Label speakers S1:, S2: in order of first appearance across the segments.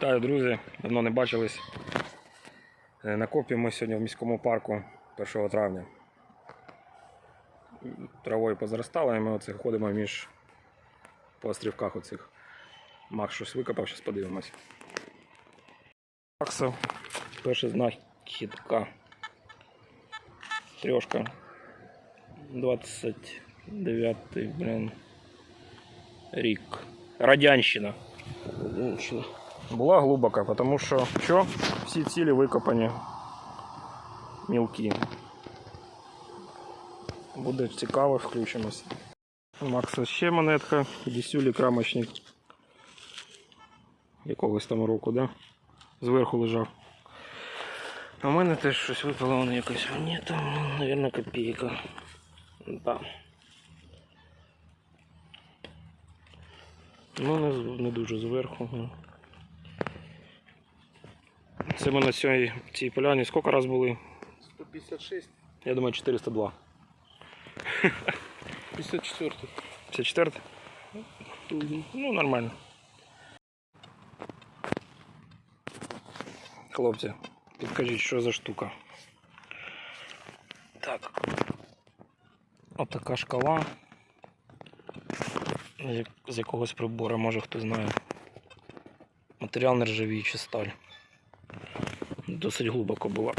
S1: Вітаю, друзі! Давно не бачились. Е, На копі ми сьогодні в міському парку 1 травня. Травою позаростало, і ми оце ходимо між по острівках оцих. Макс щось викопав, зараз подивимось. Макса, перша знахідка. Трьошка. 29 блін. Рік. Радянщина.
S2: Женщина.
S1: Була глибока, тому що що? всі цілі викопані мілкі. Буде цікаво, включимось. Макса ще монетка, дісюлі крамочник. Якогось там року, да? Зверху лежав. А в мене теж щось випало, воно якась монета, мабуть, копійка. Да. Ну, не, не дуже зверху. Це ми на цій, цій поляні скільки раз були?
S2: 156.
S1: Я думаю, 402.
S2: 54.
S1: 54? Ну, нормально. Хлопці, підкажіть, що за штука. Так. Отака шкала. З якогось прибору, може хто знає. Матеріал нержавіюча сталь. Досить глибоко була.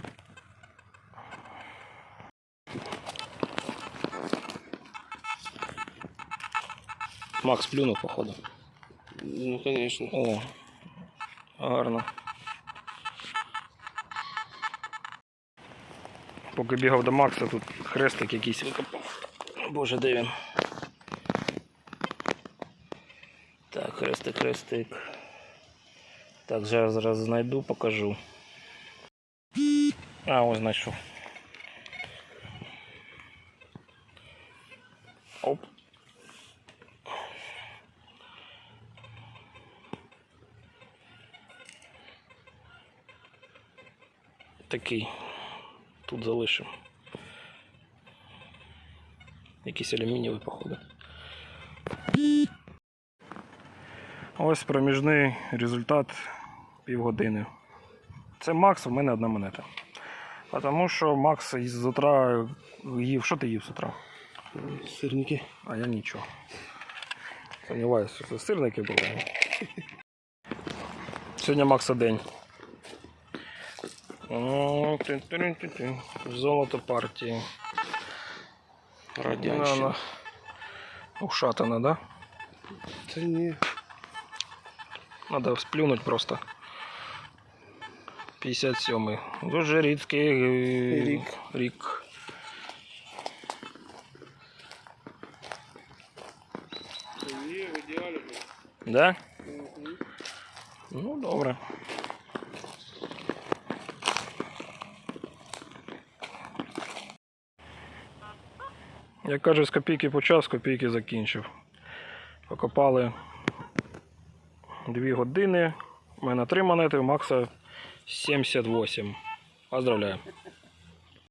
S1: Макс плюнув, походу.
S2: Ну, конечно.
S1: О, гарно. Поки бігав до Макса, тут хрестик якийсь викопав. Боже, де він? Так, хрестик, хрестик. Так, зараз зараз знайду, покажу. А, ось знайшов. Оп. такий тут залишив. Якийсь алюмінієвий, походу. Ось проміжний результат Півгодини. Це Макс, у мене одна монета. А Тому що Макс з утра їв. Що ти їв з утра?
S2: Сырники.
S1: А я нічого. Сумніваюся, що це сирники були. Сьогодні Макса день. Золото партії.
S2: Радянщина.
S1: Вона Ушатана, да?
S2: Да не.
S1: Надо сплюнуть просто. 57-й. Дуже рідкий е,
S2: Рік.
S1: рік. Да? Ну, добре. Як каже, з копійки почав, з копійки закінчив. Покопали 2 години. У мене 3 монети, у Макса 78. Поздравляю.